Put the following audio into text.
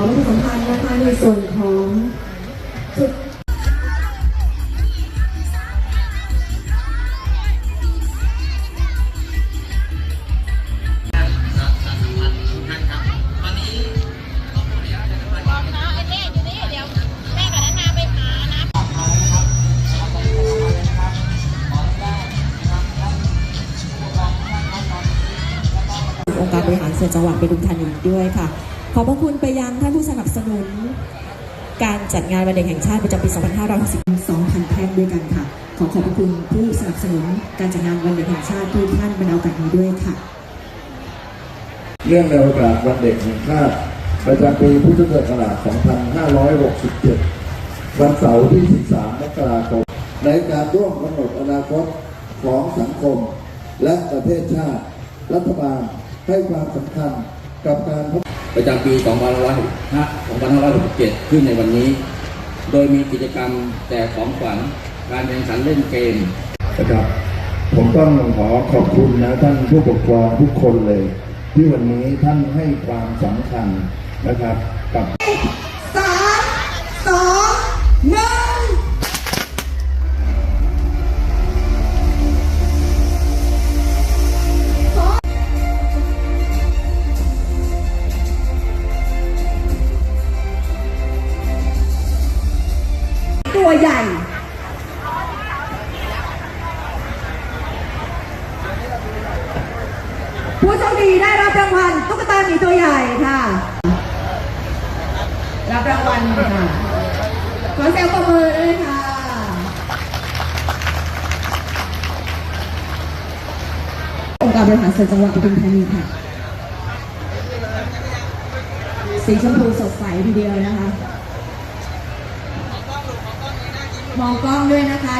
อประชาสัมพันธ์นะคะในส่วนของจุดบอกนะไอ้แม่อยู่นี่เดี๋ยวแม่กับนันนาไปหานะองค์การบริหารส่วนจังหวัดปทุมธานีด้วยค่ะ ขอบพระคุณไปยังท่านผู้สนับสนุน การจัดงานวันเด็กแห่งชาติประจำปี2560 2,000แท่งด้วยกันค่ะ ขอขอบพระคุณผู้สนับสนุนการจัดงานวันเด็กแห่งชาติทุกท่านบรรดาโอกาสนี้ด้วยค่ะ เรื่องในโอกาสวันเด็กแห่งชาติประจำปีพุทธศักราช 2567 วันเสาร์ที่ 13 มกราคม ในการร่วมกำหนดอนาคตของสังคม และประเทศชาติ รัฐบาลให้ความสำคัญกับการพัฒ ประจำปี2567 ขึ้นในวันนี้ โดยมีกิจกรรมแจกของขวัญการแข่งขันเล่นเกมนะครับ ผมต้องขอขอบคุณนะท่านผู้ปกครองทุกคนเลย ที่วันนี้ท่านให้ความสำคัญนะครับกับ ตัวใหญ่ ผู้โชคดีได้รับรางวัลตุ๊กตาหมีตัวใหญ่ค่ะ รับรางวัลค่ะขอเสียงปรบมือด้วยค่ะ องค์การบริหารส่วนจังหวัดปทุมธานีค่ะ สีชมพูสดใสทีเดียวนะคะ มองกล้องด้วยนะคะ